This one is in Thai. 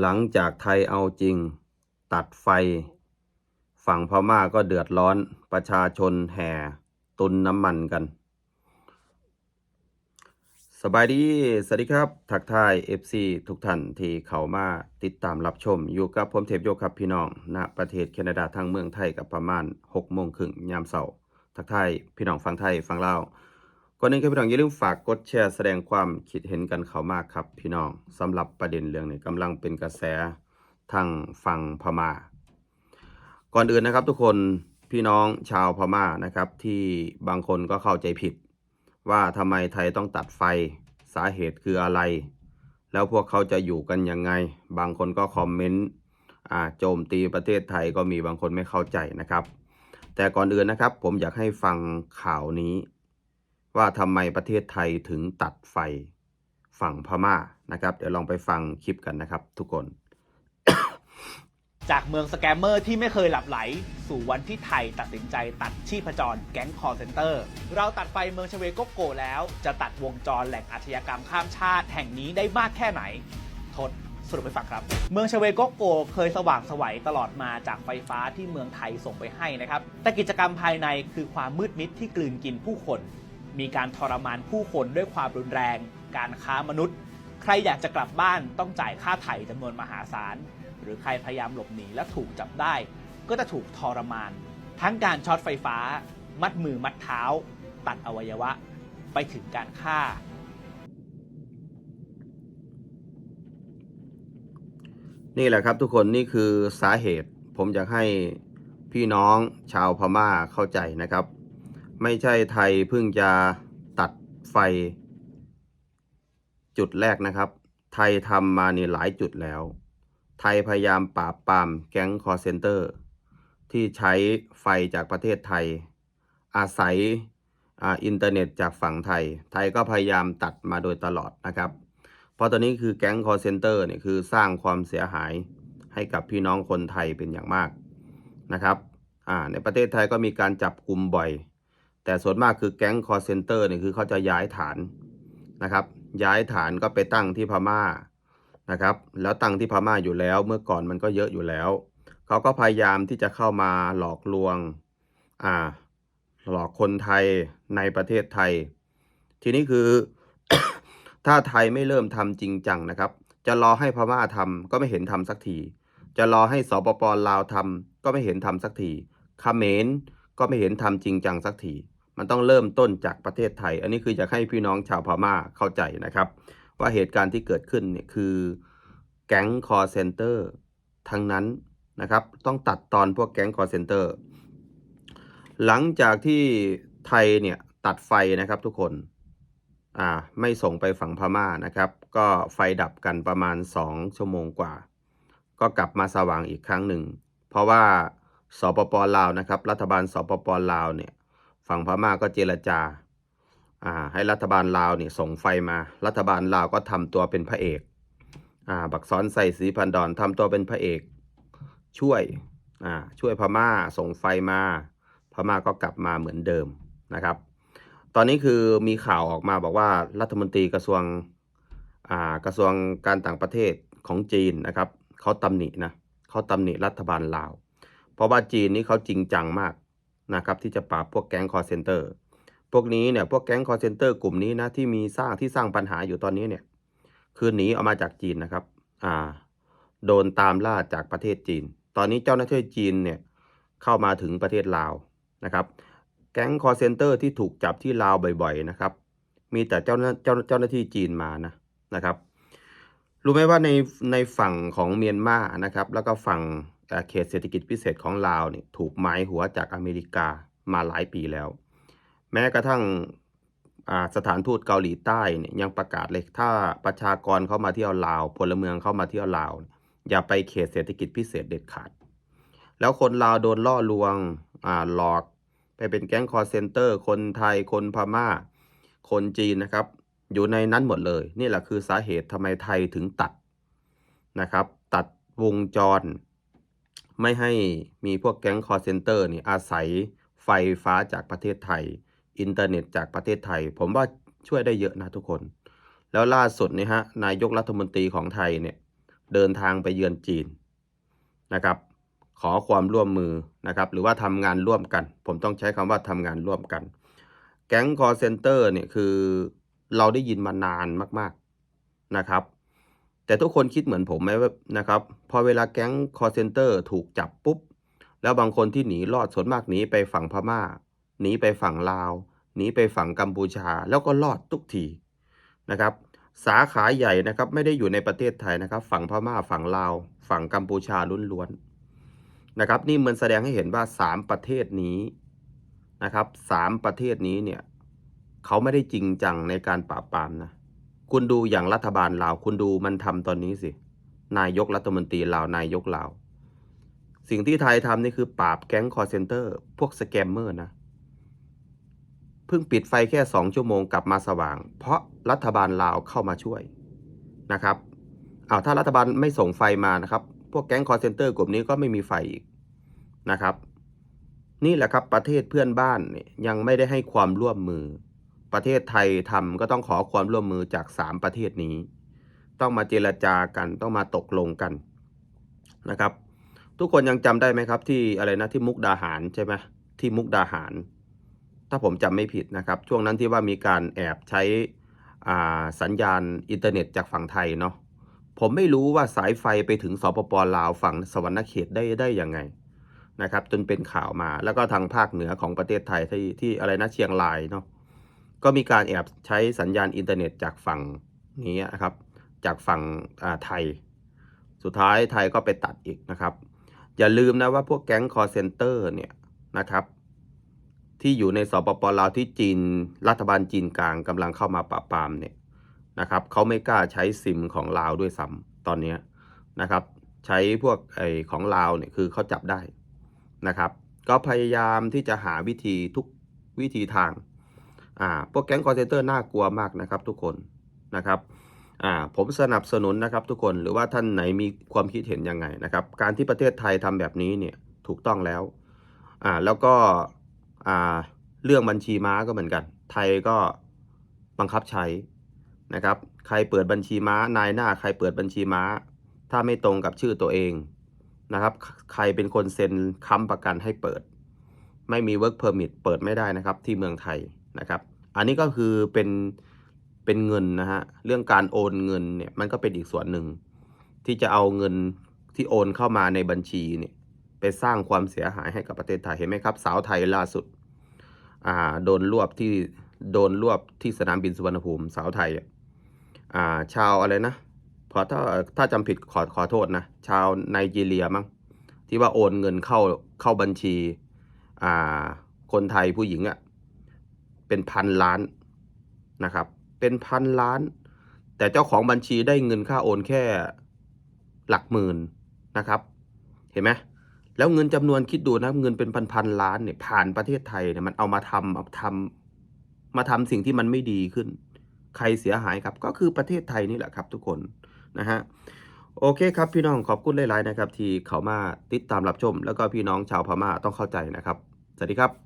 หลังจากไทยเอาจริง ตัดไฟ ฝั่งพม่าก็เดือดร้อนประชาชนแห่ตุนน้ำมันกัน สบายดี สวัสดีครับ ทักทาย FC ทุกท่านที่เข้ามาติดตามรับชม อยู่กับผมเทพโยครับพี่น้องณประเทศแคนาดาทางเมืองไทยกับประมาณ6โมงครึ่งยามเสาร์ทักทายพี่น้องฟังไทยฟังลาว ก่อนอื่นครับพี่น้องอย่าลืมฝากกดแชร์แสดงความคิดเห็นกันเขามากครับพี่น้องสำหรับประเด็นเรื่องนี้กำลังเป็นกระแสทางฝั่งพม่า ก่อนอื่นนะครับทุกคนพี่น้องชาวพม่านะครับ ที่บางคนก็เข้าใจผิด ว่าทำไมไทยต้องตัดไฟสาเหตุคืออะไร แล้วพวกเขาจะอยู่กันยังไง บางคนก็คอมเมนต์โจมตีประเทศไทยก็มีบางคนไม่เข้าใจนะครับ แต่ก่อนอื่นนะครับ ผมอยากให้ฟังข่าวนี้ ว่าทำไมประเทศไทยถึงตัดไฟฝั่งพม่านะครับ เดี๋ยวลองไปฟังคลิปกันนะครับ ทุกคน จากเมืองสแกมเมอร์ที่ไม่เคยหลับไหล สู่วันที่ไทยตัดสินใจตัดชีพจรแก๊งคอร์เซนเตอร์ เราตัดไฟเมืองชเวโกโกแล้ว จะตัดวงจรแหล่งอาชญากรรมข้ามชาติแห่งนี้ได้มากแค่ไหน ทดสรุปไปฟังครับ เมืองชเวโกโกเคยสว่างไสวัยตลอดมาจากไฟฟ้าที่เมืองไทยส่งไปให้นะครับ แต่กิจกรรมภายในคือความมืดมิดที่กลืนกินผู้คน มีการทรมานผู้คนด้วยความรุนแรง การค้ามนุษย์ ใครอยากจะกลับบ้านต้องจ่ายค่าไถ่จำนวนมหาศาล หรือใครพยายามหลบหนีและถูกจับได้ ก็จะถูกทรมาน ทั้งการช็อตไฟฟ้า มัดมือมัดเท้า ตัดอวัยวะ ไปถึงการฆ่านี่แหละครับทุกคนนี่คือสาเหตุผมอยากให้พี่น้องชาวพม่าเข้าใจนะครับ ไม่ใช่ไทยเพิ่งจะตัดไฟ จุดแรกนะครับ ไทยทำมานี่หลายจุดแล้ว ไทยพยายามปราบปรามแก๊งคอร์เซนเตอร์ ที่ใช้ไฟจากประเทศไทย อาศัยอินเทอร์เน็ตจากฝั่งไทย ไทยก็พยายามตัดมาโดยตลอดนะครับ เพราะตอนนี้คือแก๊งคอร์เซนเตอร์เนี่ยคือสร้างความเสียหายให้กับพี่น้องคนไทยเป็นอย่างมากนะครับในประเทศไทยก็มีการจับกลุ่มบ่อย แต่ส่วนมากคือแก๊งคอร์เซนเตอร์เนี่ยคือเขาจะย้ายฐานนะครับ ย้ายฐานก็ไปตั้งที่พม่านะครับ แล้วตั้งที่พม่าอยู่แล้ว เมื่อก่อนมันก็เยอะอยู่แล้ว เขาก็พยายามที่จะเข้ามาหลอกลวงอ่าหลอกคนไทยในประเทศไทย ทีนี้คือ ถ้าไทยไม่เริ่มทำจริงจังนะครับ จะรอให้พม่าทำก็ไม่เห็นทำสักที จะรอให้สปปลาวทำก็ไม่เห็นทำสักทีเขมรก็ไม่เห็นทำจริงจังสักที มันต้องเริ่มต้นจากประเทศไทย อันนี้คืออยากให้พี่น้องชาวพม่าเข้าใจนะครับ ว่าเหตุการณ์ที่เกิดขึ้นเนี่ยคือแก๊งคอร์เซนเตอร์ทั้งนั้นนะครับ ต้องตัดตอนพวกแก๊งคอร์เซนเตอร์หลังจากที่ไทยเนี่ยตัดไฟนะครับทุกคนอ่าไม่ส่งไปฝั่งพม่านะครับ ก็ไฟดับกันประมาณ 2 ชั่วโมงกว่า ก็กลับมาสว่างอีกครั้งหนึ่ง เพราะว่าสปปลาวนะครับ รัฐบาลสปปลาวเนี่ย ฝั่งพม่าก็เจรจาอ่าให้รัฐบาลลาวเนี่ยส่งไฟมา รัฐบาลลาวก็ทำตัวเป็นพระเอกอ่าบักซ้อนใส่สีพันดอนทำตัวเป็นพระเอก ช่วยอ่าช่วยพม่าส่งไฟมา พม่าก็กลับมาเหมือนเดิมนะครับ ตอนนี้คือมีข่าวออกมาบอกว่ารัฐมนตรีกระทรวงอ่ากระทรวงการต่างประเทศของจีนนะครับเขาตำหนินะเขาตำหนิรัฐบาลลาว เพราะว่าจีนนี่เขาจริงจังมาก นะครับที่จะปราบพวกแก๊งคอร์เซนเตอร์พวกนี้เนี่ยพวกแก๊งคอร์เซนเตอร์กลุ่มนี้นะที่มีสร้างที่สร้างปัญหาอยู่ตอนนี้เนี่ยคือหนีออกมาจากจีนนะครับอ่าโดนตามล่าจากประเทศจีน ตอนนี้เจ้าหน้าที่จีนเนี่ยเข้ามาถึงประเทศลาวนะครับแก๊งคอร์เซนเตอร์ที่ถูกจับที่ลาวบ่อยๆนะครับมีแต่เจ้าหน้าเจ้าเจ้าหน้าที่จีนมานะนะครับรู้ไหมว่าในในฝั่งของเมียนมานะครับแล้วก็ฝั่ง เอ่เขตเศรษฐกิจพิเศษของลาวเนี่ยถูกหมายหัวจากอเมริกามาหลายปีแล้ว แม้กระทั่งสถานทูตเกาหลีใต้เนี่ยยังประกาศเลยถ้าประชากรเข้ามาเที่ยวลาว พลเมืองเข้ามาเที่ยวลาว อย่าไปเขตเศรษฐกิจพิเศษเด็ดขาด แล้วคนลาวโดนล่อลวงหลอกไปเป็นแก๊งคอร์เซนเตอร์ คนไทยคนพม่า คนจีนนะครับ อยู่ในนั้นหมดเลย นี่แหละคือสาเหตุทำไมไทยถึงตัดนะครับ ตัดวงจร ไม่ให้มีพวกแก๊งคอร์เซนเตอร์นี่อาศัยไฟฟ้าจากประเทศไทย อินเทอร์เน็ตจากประเทศไทย ผมว่าช่วยได้เยอะนะทุกคน แล้วล่าสุดนี่ฮะนายกรัฐมนตรีของไทยเนี่ยเดินทางไปเยือนจีนนะครับ ขอความร่วมมือนะครับ หรือว่าทำงานร่วมกัน ผมต้องใช้คำว่าทำงานร่วมกัน แก๊งคอร์เซนเตอร์เนี่ยคือเราได้ยินมานานมาก ๆนะครับ แต่ทุกคนคิดเหมือนผมไหมว่านะครับ พอเวลาแก๊งคอร์เซนเตอร์ถูกจับปุ๊บ แล้วบางคนที่หนีรอดส่วนมากหนีไปฝั่งพม่า หนีไปฝั่งลาว หนีไปฝั่งกัมพูชา แล้วก็รอดทุกทีนะครับ สาขาใหญ่นะครับไม่ได้อยู่ในประเทศไทยนะครับ ฝั่งพม่า ฝั่งลาว ฝั่งกัมพูชาล้วนๆนะครับ นี่มันแสดงให้เห็นว่าสามประเทศนี้นะครับสามประเทศนี้เนี่ยเขาไม่ได้จริงจังในการปราบปรามนะ คุณดูอย่างรัฐบาลลาว คุณดูมันทำตอนนี้สิ นายกรัฐมนตรีลาวนายกลาว สิ่งที่ไทยทำนี่คือปราบแก๊งคอร์เซนเตอร์ พวกสแกมเมอร์นะ เพิ่งปิดไฟแค่สองชั่วโมงกลับมาสว่าง เพราะรัฐบาลลาวเข้ามาช่วยนะครับเอาวถ้ารัฐบาลไม่ส่งไฟมานะครับ พวกแก๊งคอร์เซนเตอร์กลุ่มนี้ก็ไม่มีไฟอีกนะครับ นี่แหละครับประเทศเพื่อนบ้านยังไม่ได้ให้ความร่วมมือ ประเทศไทยทำก็ต้องขอความร่วมมือจากสามประเทศนี้ ต้องมาเจรจากันต้องมาตกลงกันนะครับ ทุกคนยังจำได้ไหมครับ ที่อะไรนะที่มุกดาหารใช่ไหมที่มุกดาหาร ถ้าผมจำไม่ผิดนะครับ ช่วงนั้นที่ว่ามีการแอบใช้สัญญาณอินเทอร์เน็ตจากฝั่งไทยเนาะผมไม่รู้ว่าสายไฟไปถึงสปปลาวฝั่งสวรรณเขตได้ได้ยังไงนะครับ จนเป็นข่าวมาแล้วก็ทางภาคเหนือของประเทศไทยที่ที่อะไรนะเชียงรายเนาะ ก็มีการแอบใช้สัญญาณอินเทอร์เน็ตจากฝั่งนี้นะครับ จากฝั่งไทย สุดท้ายไทยก็ไปตัดอีกนะครับ อย่าลืมนะว่าพวกแก๊งคอร์เซนเตอร์เนี่ยนะครับ ที่อยู่ในสปปลาวที่จีนรัฐบาลจีนกลางกำลังเข้ามาปราบปรามเนี่ยนะครับเขาไม่กล้าใช้ซิมของลาวด้วยซ้ำตอนนี้นะครับ ใช้พวกไอของลาวเนี่ยคือเขาจับได้นะครับ ก็พยายามที่จะหาวิธีทุกวิธีทาง อ่าพวกแก๊งคอร์เซนเตอร์น่ากลัวมากนะครับทุกคนนะครับอ่าผมสนับสนุนนะครับทุกคนหรือว่าท่านไหนมีความคิดเห็นยังไงนะครับการที่ประเทศไทยทำแบบนี้เนี่ยถูกต้องแล้วอ่าแล้วก็อ่าเรื่องบัญชีม้าก็เหมือนกัน ไทยก็บังคับใช้นะครับใครเปิดบัญชีม้านายหน้าใครเปิดบัญชีม้า ถ้าไม่ตรงกับชื่อตัวเองนะครับใครเป็นคนเซ็นค้ำประกันให้เปิด ไม่มี work permit เปิดไม่ได้นะครับที่เมืองไทย นะครับ อันนี้ก็คือเป็นเป็นเงินนะฮะ เรื่องการโอนเงินเนี่ยมันก็เป็นอีกส่วนหนึ่ง ที่จะเอาเงินที่โอนเข้ามาในบัญชีเนี่ยไปสร้างความเสียหายให้กับประเทศไทยเห็นไหมครับ สาวไทยล่าสุดอ่าโดนรวบที่โดนรวบที่สนามบินสุวรรณภูมิสาวไทยอ่าชาวอะไรนะขอถ้าถ้าจำผิดขอขอโทษนะชาวไนจีเรียมั้งที่ว่าโอนเงินเข้าเข้าบัญชีอ่าคนไทยผู้หญิงอะ่ะ เป็นพันล้านนะครับ เป็นพันล้าน แต่เจ้าของบัญชีได้เงินค่าโอนแค่หลักหมื่นนะครับ เห็นไหมแล้วเงินจำนวนคิดดูนะเงินเป็นพันพันๆล้านเนี่ยผ่านประเทศไทยเนี่ยมันเอามาทำเอาทำมาทำสิ่งที่มันไม่ดีขึ้น ใครเสียหายครับ ก็คือประเทศไทยนี่แหละครับทุกคนนะฮะโอเคครับพี่น้องขอบคุณหลาย ๆ นะครับ ที่เขามาติดตามรับชม แล้วก็พี่น้องชาวพม่าต้องเข้าใจนะครับ สวัสดีครับ